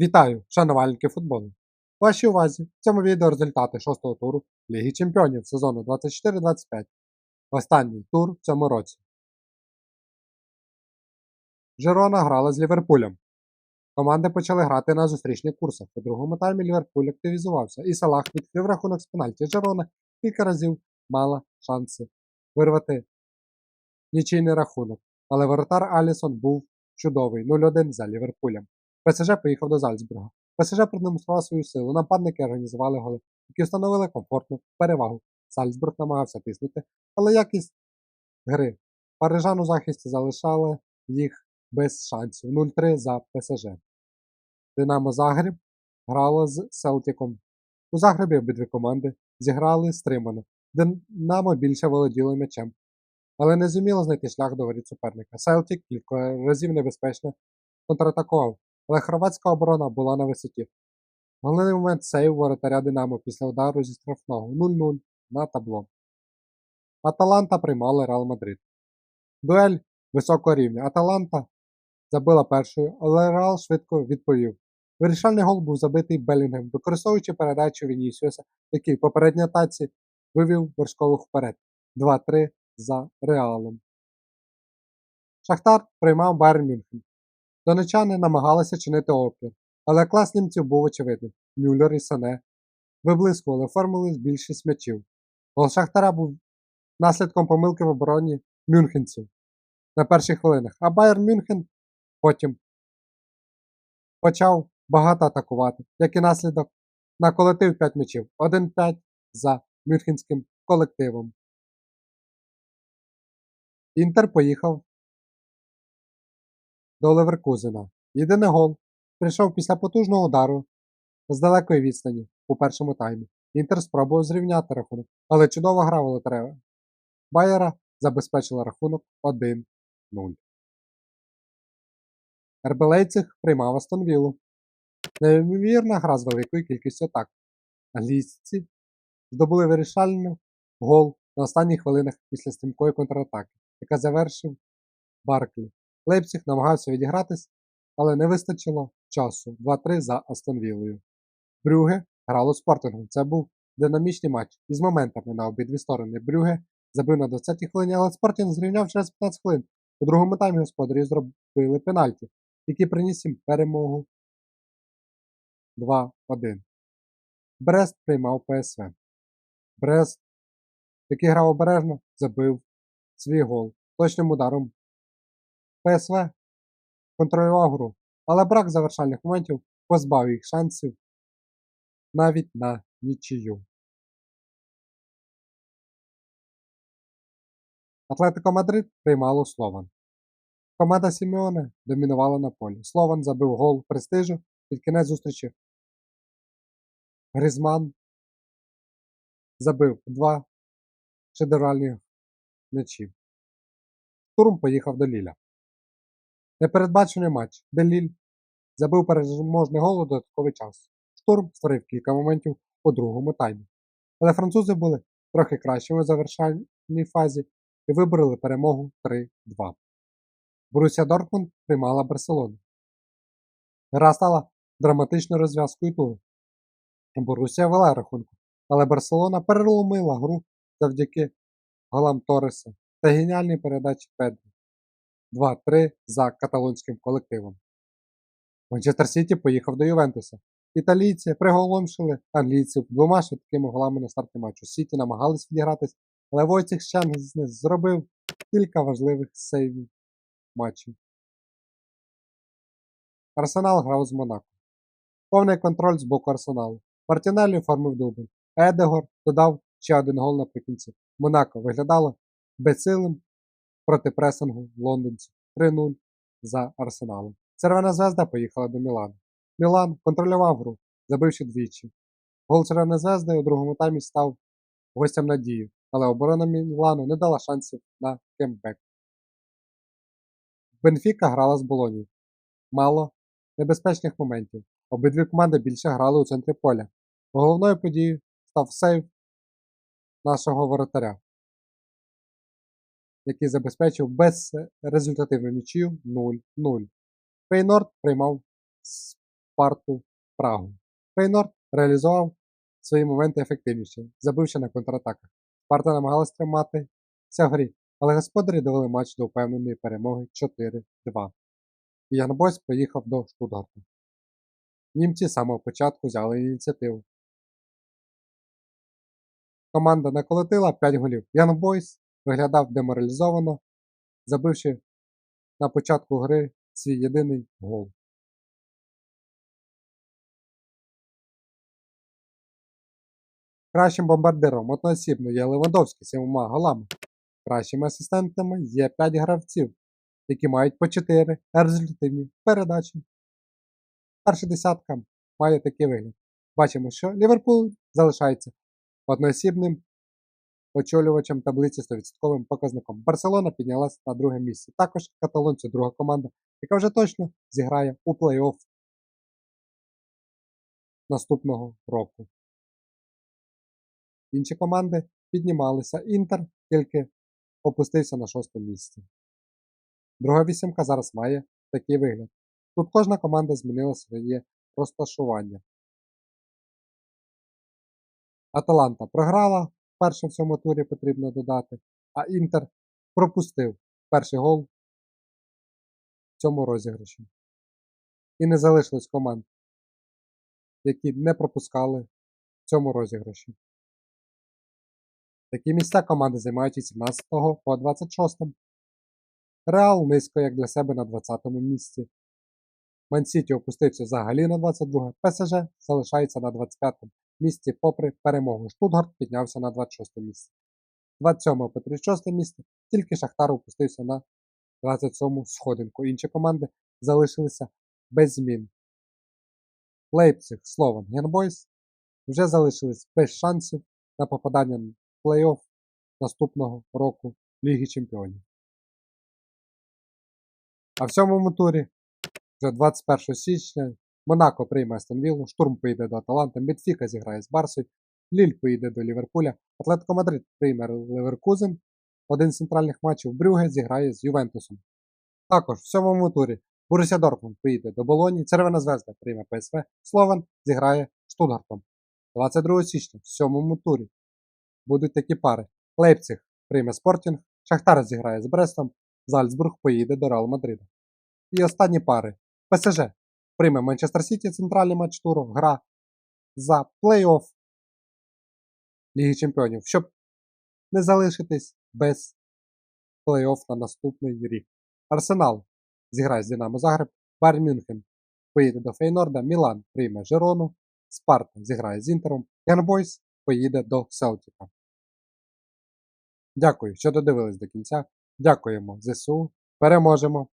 Вітаю, шанувальники футболу! Вашій увазі в цьому відео результати шостого туру Ліги Чемпіонів сезону 24-25. Останній тур в цьому році. Жерона грала з Ліверпулем. Команди почали грати на зустрічних курсах. У другому таймі Ліверпуль активізувався, і Салах відкрив рахунок з пенальті. Жерона кілька разів мала шанси вирвати нічийний рахунок, але воротар Алісон був чудовий 0-1 за Ліверпулем. ПСЖ поїхав до Зальцбурга. ПСЖ продемонстрував свою силу. Нападники організували голи, які встановили комфортну перевагу. Зальцбург намагався тиснути, але якість гри парижан у захисті залишали їх без шансів. 0-3 за ПСЖ. Динамо Загреб грало з Селтіком. У Загребі обидві команди зіграли стримано. Динамо більше володіло м'ячем, але не зуміло знайти шлях до воріт суперника. Селтік кілька разів небезпечно контратакував, але хорватська оборона була на висоті. Головний момент сейв воротаря Динамо після удару зі штрафного 0-0 на табло. Аталанта приймала Реал Мадрид. Дуель високого рівня. Аталанта забила першою, але Реал швидко відповів. Вирішальний гол був забитий Белінгем, використовуючи передачу Вінісіуса, який в попередній атаці вивів вершкових вперед. 2-3 за Реалом. Шахтар приймав Байер Мюнхен. Донечани намагалися чинити опір, але клас німців був очевидним. Мюллер і Сане виблискували, оформили більшість м'ячів. Гол Шахтара був наслідком помилки в обороні мюнхенців на перших хвилинах, а Байер Мюнхен потім почав багато атакувати, як і наслідок наколотив 5 м'ячів. 1-5 за мюнхенським колективом. Інтер поїхав до Леверкузена. Єдиний гол прийшов після потужного удару з далекої відстані у першому таймі. Інтер спробував зрівняти рахунок, але чудова гра волотарева. Байера забезпечила рахунок 1-0. РБ Лейпциг приймав Астон Віллу. Неймовірна гра з великою кількістю атак. Англійці здобули вирішальний гол на останніх хвилинах після стрімкої контратаки, яка завершив Барклі. Лейпциг намагався відігратись, але не вистачило часу 2-3 за Астон Віллою. Брюге грало Спортингом. Це був динамічний матч із моментами на обидві сторони. Брюге забив на 20-й хвилині, але Спортінг зрівняв через 15 хвилин. У другому таймі господарі зробили пенальті, які приніс їм перемогу 2-1. Брест приймав ПСВ. Брест, який грав обережно, забив свій гол точним ударом ПСВ контролював гру, але брак завершальних моментів позбавив їх шансів навіть на нічию. Атлетико Мадрид приймало Слован. Команда Сімеоне домінувала на полі. Слован забив гол престижу під кінець зустрічі. Гризман забив два шедевральні м'ячі. Турм поїхав до Ліля. Непередбачений матч, де Ліль забив переможний гол у додатковий час. Штурм створив кілька моментів у другому таймі. Але французи були трохи кращими у завершальній фазі і вибороли перемогу 3-2. Борусія Дортмунд приймала Барселону. Гра стала драматичною розв'язкою туру. Борусія вела рахунку, але Барселона переломила гру завдяки голам Торреса та геніальній передачі Педрі. 2-3 за каталонським колективом. Манчестер Сіті поїхав до Ювентуса. Італійці приголомшили англійців двома швидкими голами на старті матчу. Сіті намагались відігратись, але Войціх Щензнес зробив кілька важливих сейвів матчів. Арсенал грав з Монако. Повний контроль з боку Арсеналу. Мартінеллі оформив дубль. Едегор додав ще один гол наприкінці. Монако виглядало безсилим проти пресингу лондонців 3-0 за Арсеналом. Червона звезда поїхала до Мілану. Мілан контролював гру, забивши двічі. Гол Червоної звезди у другому таймі став гостям надії, але оборона Мілану не дала шансів на кембек. Бенфіка грала з Болоні. Мало небезпечних моментів. Обидві команди більше грали у центрі поля. Головною подією став сейв нашого воротаря який забезпечив безрезультативну нічию 0-0. Фейнорд приймав Спарту Прагу. Фейнорд реалізував свої моменти ефективніше, забивши на контратаках. Спарта намагалась триматися в грі, але господарі довели матч до впевненої перемоги 4-2. І Янбойс поїхав до Штутгарта. Німці з самого початку взяли ініціативу. Команда наколотила 5 голів. Ян Бойс виглядав деморалізовано, забивши на початку гри свій єдиний гол. Кращим бомбардиром одноосібно є Левандовський з сімома голами. Кращими асистентами є 5 гравців, які мають по 4 результативні передачі. Перша десятка має такий вигляд. Бачимо, що Ліверпуль залишається одноосібним очолювачем таблиці 100% показником. Барселона піднялася на друге місце. Також каталонці друга команда, яка вже точно зіграє у плей-офф наступного року. Інші команди піднімалися. Інтер тільки опустився на шосте місце. Друга вісімка зараз має такий вигляд. Тут кожна команда змінила своє розташування. Аталанта програла перше в цьому турі потрібно додати, а Інтер пропустив перший гол в цьому розіграші. І не залишилось команд, які не пропускали в цьому розіграші. Такі місця команди займають від 17 по 26. Реал низько, як для себе, на 20-му місці. Мансіті опустився взагалі на 22 ПСЖ залишається на 25-му місці попри перемогу. Штутгарт піднявся на 26 місце. 27 по 36 місце тільки Шахтар опустився на 27 сходинку. Інші команди залишилися без змін. Лейпциг, Слован, Генбойс вже залишились без шансів на попадання в плей-офф наступного року Ліги Чемпіонів. А в сьомому турі вже 21 січня Монако прийме Астон Віллу, Штурм поїде до Аталанти, Бенфіка зіграє з Барсою, Ліль поїде до Ліверпуля, Атлетико Мадрид прийме Леверкузен, один з центральних матчів Брюге зіграє з Ювентусом. Також в сьомому турі Борусsia Дортмунд поїде до Болоні, Червона Звезда прийме ПСВ, Слован зіграє Штутгартом. 22 січня в сьомому турі будуть такі пари. Лейпциг прийме Спортінг, Шахтар зіграє з Брестом, Зальцбург поїде до Реал Мадрида. І останні пари. ПСЖ прийме Манчестер Сіті центральний матч туру, гра за плей-офф Ліги Чемпіонів, щоб не залишитись без плей-офф на наступний рік. Арсенал зіграє з Динамо Загреб, Байер Мюнхен поїде до Фейнорда, Мілан прийме Жерону, Спарта зіграє з Інтером, Янбойс поїде до Селтіка. Дякую, що додивились до кінця. Дякуємо ЗСУ. Переможемо!